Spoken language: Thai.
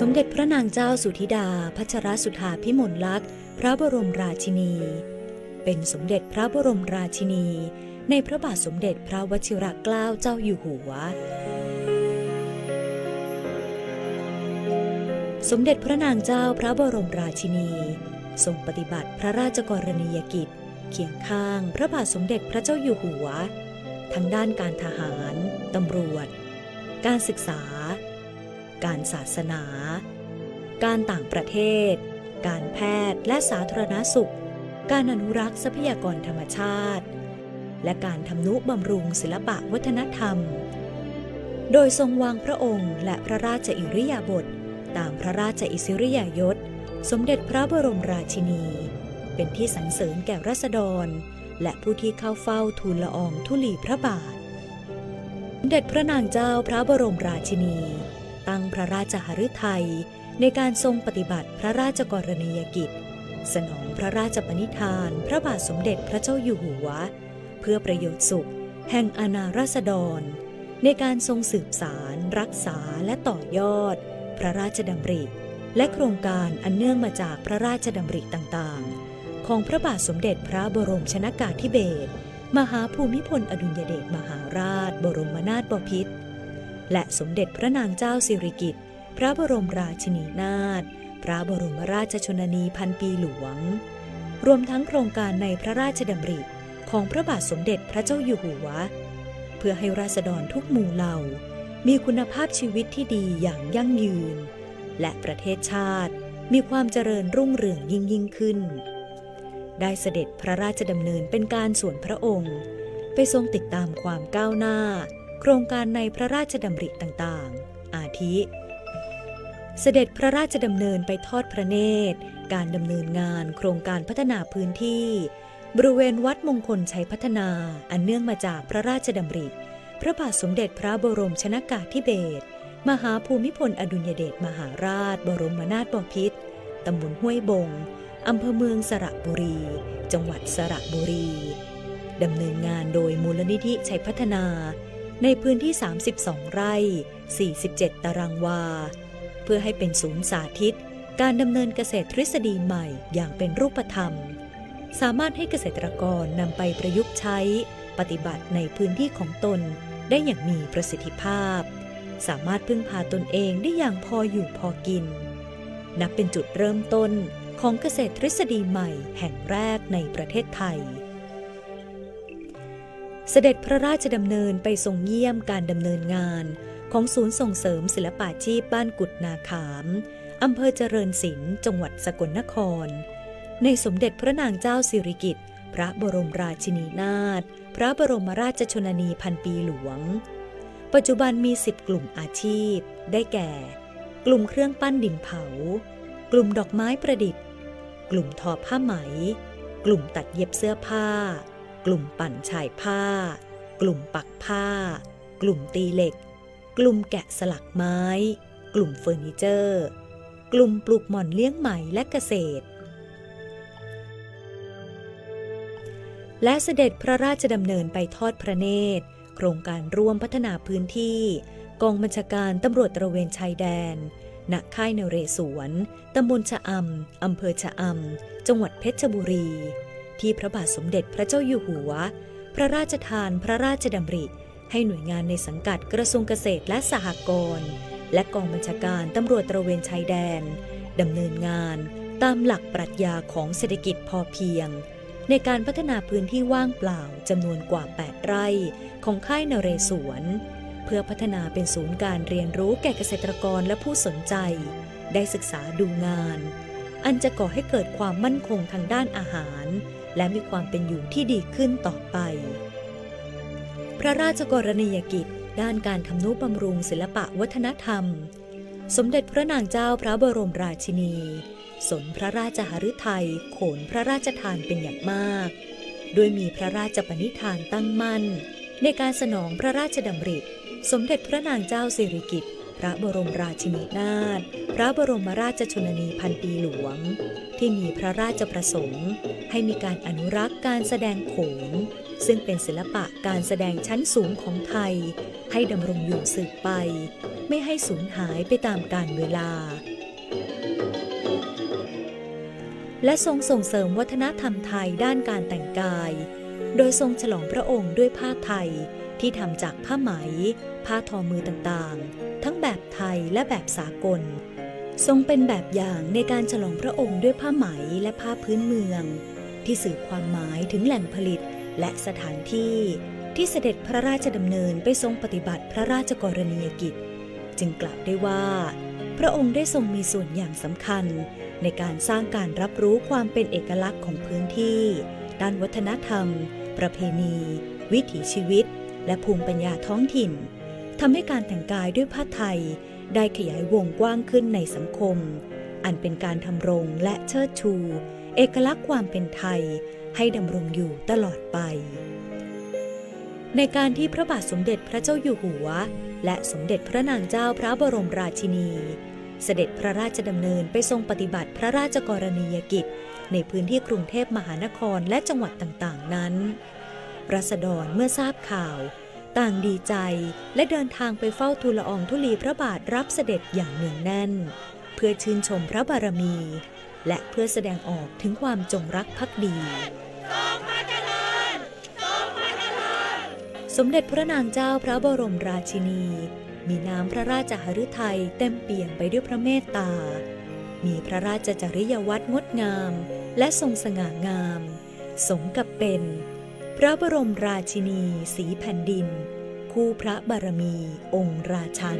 สมเด็จพระนางเจ้าสุธิดา พัชรสุธาพิมลลักษณ์ พระบรมราชินี เป็นสมเด็จพระบรมราชินี ในพระบาทสมเด็จพระวชิรเกล้าเจ้าอยู่หัว สมเด็จพระนางเจ้าพระบรมราชินี ทรงปฏิบัติพระราชกรณียกิจ เคียงข้างพระบาทสมเด็จพระเจ้าอยู่หัว ทั้งด้านการทหาร ตำรวจ การศึกษา การศาสนา การต่างประเทศ การแพทย์และสาธารณสุข การอนุรักษ์ทรัพยากรธรรมชาติ และการทำนุบำรุงศิลปะวัฒนธรรม โดยทรงวางพระองค์และพระราชอิริยาบถตามพระราชอิสริยยศ สมเด็จพระบรมราชินี เป็นที่สรรเสริญแก่รัษฎร และผู้ที่เข้าเฝ้าทูลละอองธุลีพระบาทสมเด็จพระนางเจ้าพระบรมราชินี ตั้งพระราชหฤทัยในการทรงปฏิบัติพระราชกรณียกิจ สนองพระราชปณิธาน พระบาทสมเด็จพระเจ้าอยู่หัว เพื่อประโยชน์สุข แห่งอาณาราษฎร ในการทรงสืบสาร รักษาและต่อยอด พระราชดำริ และโครงการอันเนื่องมาจากพระราชดำริต่างๆ ของพระบาทสมเด็จพระบรมชนากาธิเบศรมหาภูมิพลอดุลยเดชมหาราช บรมนาถบพิตร และสมเด็จพระนางเจ้าสิริกิติ์พระบรมราชินีนาถพระบรมราชชนนีพันปีหลวง รวมทั้งโครงการในพระราชดำริของพระบาทสมเด็จพระเจ้าอยู่หัว เพื่อให้ราษฎรทุกหมู่เหล่า มีคุณภาพชีวิตที่ดีอย่างยั่งยืน และประเทศชาติมีความเจริญรุ่งเรืองยิ่งยิ่งขึ้น ได้เสด็จพระราชดำเนินเป็นการส่วนพระองค์ ไปทรงติดตามความก้าวหน้า โครงการในพระราชดำริต่างๆ อาทิ เสด็จพระราชดำเนินไปทอดพระเนตร การดำเนินงานโครงการพัฒนาพื้นที่ บริเวณวัดมงคลชัยพัฒนาอันเนื่องมาจากพระราชดำริ พระบาทสมเด็จพระบรมชนากาธิเบศรมหาภูมิพลอดุลยเดชมหาราช บรมนาถบพิตรตำบลห้วยบง อำเภอเมืองสระบุรี จังหวัดสระบุรี ดำเนินงานโดยมูลนิธิชัยพัฒนา ในพื้นที่ 32 ไร่ 47 ตารางวา เพื่อให้เป็นศูนย์สาธิต การดำเนินเกษตรทฤษฎีใหม่อย่างเป็นรูปธรรม สามารถให้เกษตรกรนำไปประยุกต์ใช้ ปฏิบัติในพื้นที่ของตนได้อย่างมีประสิทธิภาพ สามารถพึ่งพาตนเองได้อย่างพออยู่พอกิน นับเป็นจุดเริ่มต้นของเกษตรทฤษฎีใหม่แห่งแรกในประเทศไทย เสด็จพระราชดำเนินไปทรงเยี่ยมการดำเนินงาน ของศูนย์ส่งเสริมศิลปาชีพบ้านกุดนาขามอำเภอเจริญศิลป์จังหวัดสกลนคร ในสมเด็จพระนางเจ้าสิริกิติ์พระบรมราชินีนาถพระบรมราชชนนีพันปีหลวง ปัจจุบันมี10กลุ่มอาชีพ ได้แก่ กลุ่มเครื่องปั้นดินเผา กลุ่มดอกไม้ประดิษฐ์ กลุ่มทอผ้าไหม กลุ่มตัดเย็บเสื้อผ้า กลุ่มปั่นฉายผ้า กลุ่มปักผ้า กลุ่มตีเหล็ก กลุ่มแกะสลักไม้ กลุ่มเฟอร์นิเจอร์ กลุ่มปลูกหม่อนเลี้ยงไหมและเกษตร และเสด็จพระราชดำเนินไปทอดพระเนตร โครงการร่วมพัฒนาพื้นที่ กองบัญชาการตำรวจตระเวนชายแดนณค่ายนเรศวร ตำบลชะอำ อำเภอชะอำ จังหวัดเพชรบุรี ที่พระบาทสมเด็จพระเจ้าอยู่หัว พระราชทานพระราชดำริ ให้หน่วยงานในสังกัดกระทรวงเกษตรและสหกรณ์และกองบัญชาการตำรวจตระเวนชายแดนดำเนินงานตามหลักปรัชญาของเศรษฐกิจพอเพียง ในการพัฒนาพื้นที่ว่างเปล่าจำนวนกว่า 8 ไร่ ของค่ายนเรศวร เพื่อพัฒนาเป็นศูนย์การเรียนรู้แก่เกษตรกรและผู้สนใจ ได้ศึกษาดูงาน อันจะก่อให้เกิดความมั่นคงทางด้านอาหาร และมีความเป็นอยู่ที่ดีขึ้นต่อไป พระราชกรณียกิจด้านการทำนุบำรุงศิลปะวัฒนธรรม สมเด็จพระนางเจ้าพระบรมราชินี สนพระราชหฤทัยโขนพระราชทานเป็นอย่างมากโดยมีพระราชปณิธานตั้งมั่น ในการสนองพระราชดำริ สมเด็จพระนางเจ้าสิริกิติ์ พระบรมราชินีนาถ พระบรมราชชนนีพันปีหลวง ที่มีพระราชประสงค์ ให้มีการอนุรักษ์การแสดงโขนซึ่งเป็นศิลปะการแสดงชั้นสูงของไทย ให้ดำรงอยู่สืบไป ไม่ให้สูญหายไปตามกาลเวลา และทรงส่งเสริมวัฒนธรรมไทยด้านการแต่งกาย โดยทรงฉลองพระองค์ด้วยผ้าไทย ที่ทำจากผ้าไหม ผ้าทอมือต่างๆ ทั้งแบบไทยและแบบสากล ทรงเป็นแบบอย่างในการฉลองพระองค์ด้วยผ้าไหมและผ้าพื้นเมือง ที่สื่อความหมายถึงแหล่งผลิตและสถานที่ที่เสด็จพระราชดำเนินไปทรงปฏิบัติพระราชกรณียกิจ จึงกล่าวได้ว่า พระองค์ได้ทรงมีส่วนอย่างสำคัญ ในการสร้างการรับรู้ความเป็นเอกลักษณ์ของพื้นที่ ด้านวัฒนธรรม ประเพณี วิถีชีวิต และภูมิปัญญาท้องถิ่นทำให้การแต่งกายด้วยผ้าไทยได้ขยายวงกว้างขึ้นในสังคม อันเป็นการทำรงและเชิดชู เอกลักษณ์ความเป็นไทยให้ดำรงอยู่ตลอดไป ในการที่พระบาทสมเด็จพระเจ้าอยู่หัว และสมเด็จพระนางเจ้าพระบรมราชินี เสด็จพระราชดำเนินไปทรงปฏิบัติพระราชกรณียกิจ ในพื้นที่กรุงเทพมหานครและจังหวัดต่างๆ นั้น รัษฎรเมื่อทราบข่าว ต่างดีใจและเดินทางไปเฝ้าทูลละอองธุลีพระบาทรับเสด็จอย่างเนืองแน่น เพื่อชื่นชมพระบารมี และเพื่อแสดงออกถึงความจงรักภักดี สมเด็จพระนางเจ้าพระบรมราชินี มีน้ำพระราชหฤทัยเต็มเปี่ยมไปด้วยพระเมตตา มีพระราชจริยวัตรงดงาม และทรงสง่างาม สมกับเป็น พระบรมราชินีสีแผ่นดิน คู่พระบารมีองค์ราชัน